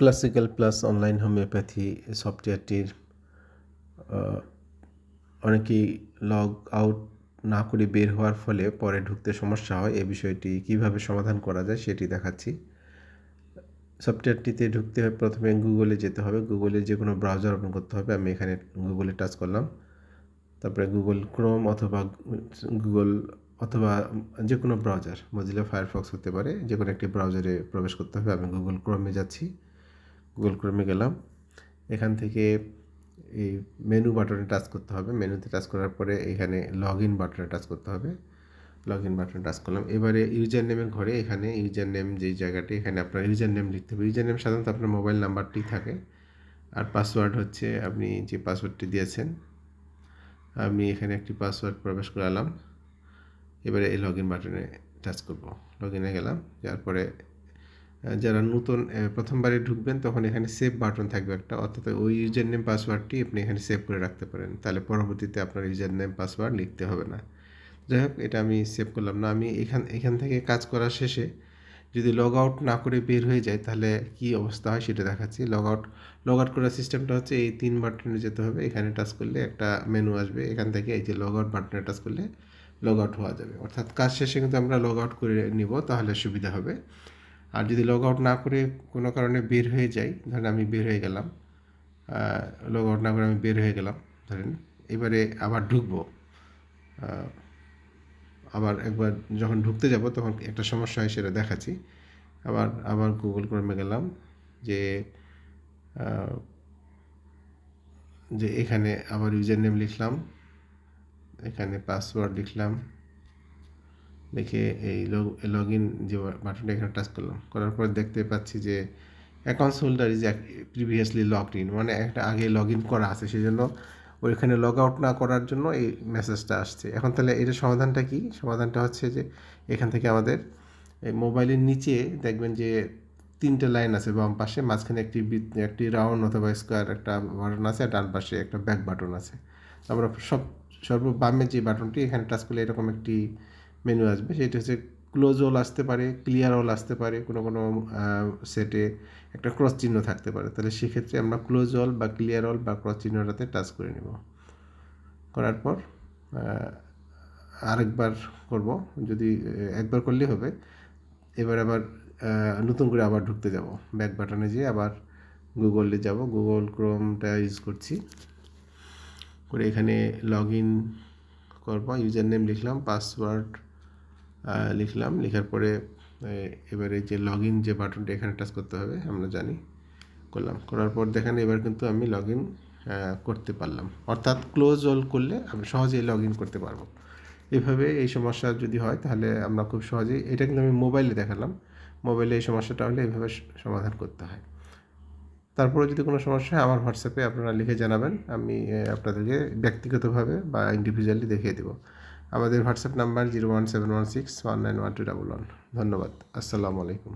Classical plus online homeopathy সফটওয়্যারটির অনেকেই log out না করে বের হওয়ার ফলে পরে ঢুকতে সমস্যা হয়। এ বিষয়টি কীভাবে সমাধান করা যায় সেটি দেখাচ্ছি। সফটওয়্যারটিতে ঢুকতে হবে প্রথমে গুগলে যেতে হবে। গুগলে যে কোনো ব্রাউজার ওপেন করতে হবে। আমি এখানে গুগলে টাচ করলাম। তারপরে গুগল ক্রোম অথবা গুগল অথবা যে কোনো ব্রাউজার মজিলা ফায়ারফক্স হতে পারে। যে কোনো একটি ব্রাউজারে প্রবেশ করতে হবে। আমি গুগল ক্রোমে যাচ্ছি। গুগল ক্রোমে গেলাম। এখান থেকে এই মেনু বাটনে টাচ করতে হবে। মেনুতে টাচ করার পরে এখানে লগ ইন বাটনে টাচ করতে হবে। লগ ইন বাটনে টাচ করলাম। এবারে ইউজার নেমের ঘরে এখানে ইউজার নেম যেই জায়গাটি, এখানে আপনার ইউজার নেম লিখতে হবে। ইউজার নেম সাধারণত আপনার মোবাইল নাম্বারটি থাকে। আর পাসওয়ার্ড হচ্ছে, আপনি যে পাসওয়ার্ডটি দিয়েছেন, আমি এখানে একটি পাসওয়ার্ড প্রবেশ করালাম। এবারে এই লগ ইন বাটনে টাচ করব। লগ ইনে গেলাম। যার পরে যারা নতুন প্রথমবারে ঢুকবেন, তখন এখানে সেভ বাটন থাকবে একটা। অর্থাৎ ওই ইউজার নেম পাসওয়ার্ডটি আপনি এখানে সেভ করে রাখতে পারেন। তাহলে পরবর্তীতে আপনার ইউজার নেম পাসওয়ার্ড লিখতে হবে না। যাই হোক, এটা আমি সেভ করলাম না। আমি এখান এখান থেকে কাজ করার শেষে যদি লগ আউট না করে বের হয়ে যায়, তাহলে কি অবস্থা হয় সেটা দেখাচ্ছি। লগ আউট লগ আউট করার সিস্টেমটা হচ্ছে এই তিন বাটনে যেতে হবে। এখানে টাচ করলে একটা মেনু আসবে। এখান থেকে এই যে লগ আউট বাটনে টাচ করলে লগ আউট হওয়া যাবে। অর্থাৎ কাজ শেষে কিন্তু আমরা লগ আউট করে নিব, তাহলে সুবিধা হবে। আর যদি লগ আউট না করে কোনো কারণে বের হয়ে যাই, ধরেন আমি বের হয়ে গেলাম লগ আউট না করে আমি বের হয়ে গেলাম, ধরেন এবারে আবার ঢুকবো আবার একবার যখন ঢুকতে যাব তখন একটা সমস্যা হয় সেটা দেখাচ্ছি, আবার আবার গুগল ক্রমে গেলাম যে যে এখানে আবার ইউজার নেম লিখলাম, এখানে পাসওয়ার্ড লিখলাম লিখে এই লগ ইন যে বাটনটা এখানে টাচ করলাম। করার পর দেখতে পাচ্ছি যে accounts holder is previously log in মানে একটা আগে লগ ইন করা আছে সেই জন্য ওইখানে লগ আউট না করার জন্য এই মেসেজটা আসছে। এখন তাহলে এটার সমাধানটা কি? সমাধানটা হচ্ছে যে এখান থেকে আমাদের মোবাইলের নিচে দেখবেন যে তিনটে লাইন আছে, বাম পাশে, মাঝখানে একটি একটি রাউন্ড অথবা স্কোয়ার একটা বাটন আছে, আর ডান পাশে একটা ব্যাক বাটন আছে। আমরা সব সর্ব বামে যে বাটনটি এখানে টাচ করলে এরকম একটি মেনু আসবে, সেটা হচ্ছে ক্লোজ অল আসতে পারে ক্লিয়ার অল আসতে পারে, কোনো কোনো সেটে একটা ক্রস চিহ্ন থাকতে পারে। তাহলে সেক্ষেত্রে আমরা ক্লোজ অল বা ক্লিয়ার অল বা ক্রস চিহ্নটাতে টাচ করে নেব। করার পর আরেকবার করব, যদি একবার করলেই হবে। এবার আবার নতুন করে আবার ঢুকতে যাব। ব্যাক বাটনে যেয়ে আবার গুগলে যাব। গুগল ক্রোমটা ইউজ করছি। করে এখানে লগ ইন করব ইউজার নেম লিখলাম পাসওয়ার্ড লিখলাম। লেখার পরে এবারে যে লগ ইন যে বাটনটা এখানে টাচ করতে হবে, আমরা জানি। করলাম। করার পর দেখেন এবার কিন্তু আমি লগ ইন করতে পারলাম। অর্থাৎ ক্লোজ অল করলে আমি সহজেই লগ ইন করতে পারব। এভাবে এই সমস্যা যদি হয়, তাহলে আমরা খুব সহজেই, এটা কিন্তু আমি মোবাইলে দেখালাম। মোবাইলে এই সমস্যাটা হলে এইভাবে সমাধান করতে হয়। তারপরে যদি কোনো সমস্যা হয়, আমার হোয়াটসঅ্যাপে আপনারা লিখে জানাবেন। আমি আপনাদেরকে ব্যক্তিগতভাবে বা ইন্ডিভিজুয়ালি দেখিয়ে দেবো। আমাদের WhatsApp number zero one seven one six one nine one two double one ধন্যবাদ। আসসালামু আলাইকুম।